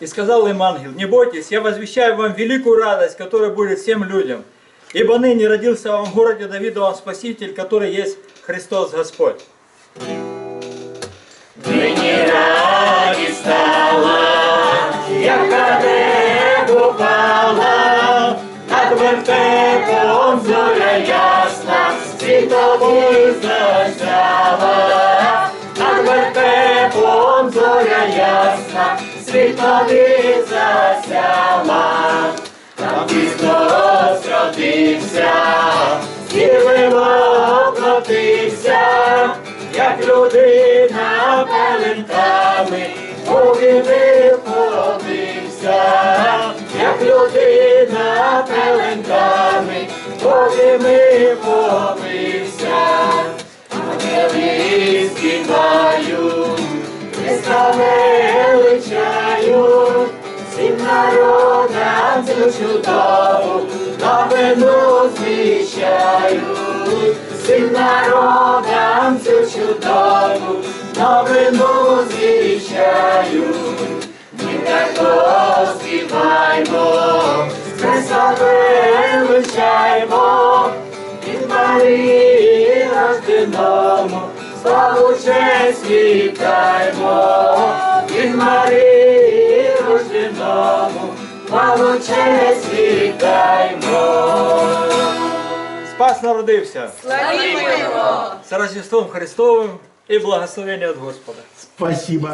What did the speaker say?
И сказал им ангел, не бойтесь, я возвещаю вам великую радость, которая будет всем людям. Ибо ныне родился вам в городе Давида вам Спаситель, который есть Христос Господь. Нині радість стала, яка небо пала, над вертепом зоря ясна, світові засяла, над вертепом зоря ясна, світові засяла, там Христос родився, і воплотився, як людина пеленками, Богові входився, як людина пеленками, Богові входився, ангели співають, всім народам цю чудову новину звіщають, всім народам цю чудову новину звіщають. Ми також співаймо, Христа величаємо, від Марії рожденому, славу честь вітаймо, рожденому, славу честь вітаймо. Спас народився Славімо його! з Рождеством Христовим і благословення від Господа. Спасибо.